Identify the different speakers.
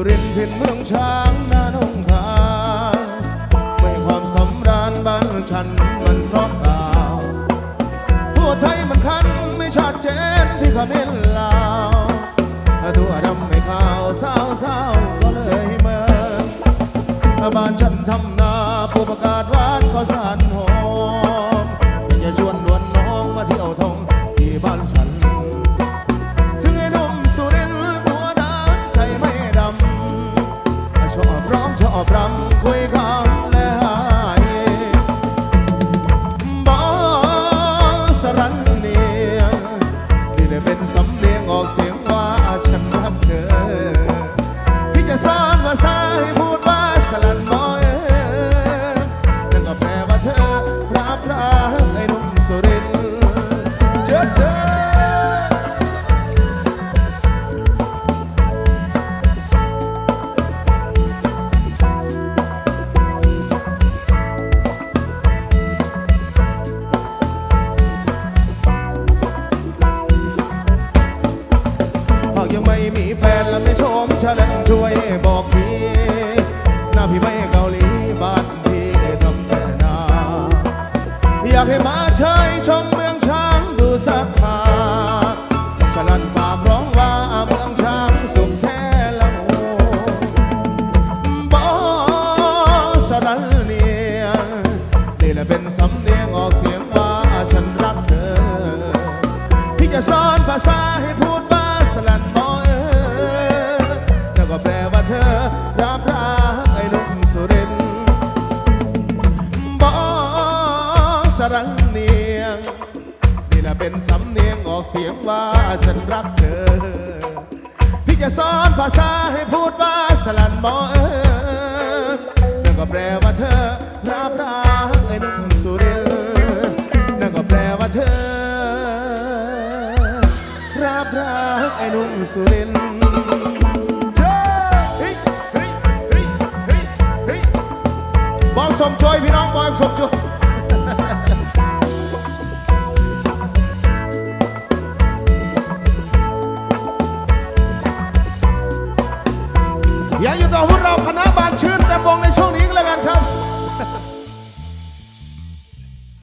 Speaker 1: สุรินทร์ถิ่นเมืองช้างนาหนองคายไม่ความสำราญบ้านฉันมันพร้อมกาวทั่วไทยมันคันไม่ชัดเจนพี่ขมิ้นลาวดูอดำไม่ขาวสาวสาวก็เลยเมินบ้านฉันทำ ยังไม่มีแฟนและไม่ชมชาเลนช่วยบอกพี่หน้าพี่ไม่เกาหลีบ้านพี่ทำแต่นา อยากให้มาเชยชม ชากร้องว่าเมืองช้างสุขแท้ละโมบอสรันเนียนี่แหละเป็นสำเนียงออกเสียงว่าฉันรักเธอพี่จะสอนภาษาให้พูดว่าสลันบอเออแล้วก็แปลว่าเธอรับรักไอ้นุ่มสุรินบอสรันเนียง นี่ละเป็นสำเนียงออกเสียงว่าฉันรักเธอ พี่จะสอนภาษาให้พูดว่าสลันบอเออแล้วก็แปลว่าเธอรับรักไอ้นุ่มสุรินนั่นก็แปลว่าเธอรับรักไอ้นุ่มสุรินทร์เจ้าเฮ้ยเฮ้ยเฮ้ยเฮ้ยเฮ้ยบอกสมจอยพี่น้องบอกสมจอยังอยู่ต่อพวกเราคณะบานชื่นแต่วงในช่วงนี้ก็แล้วกันครับ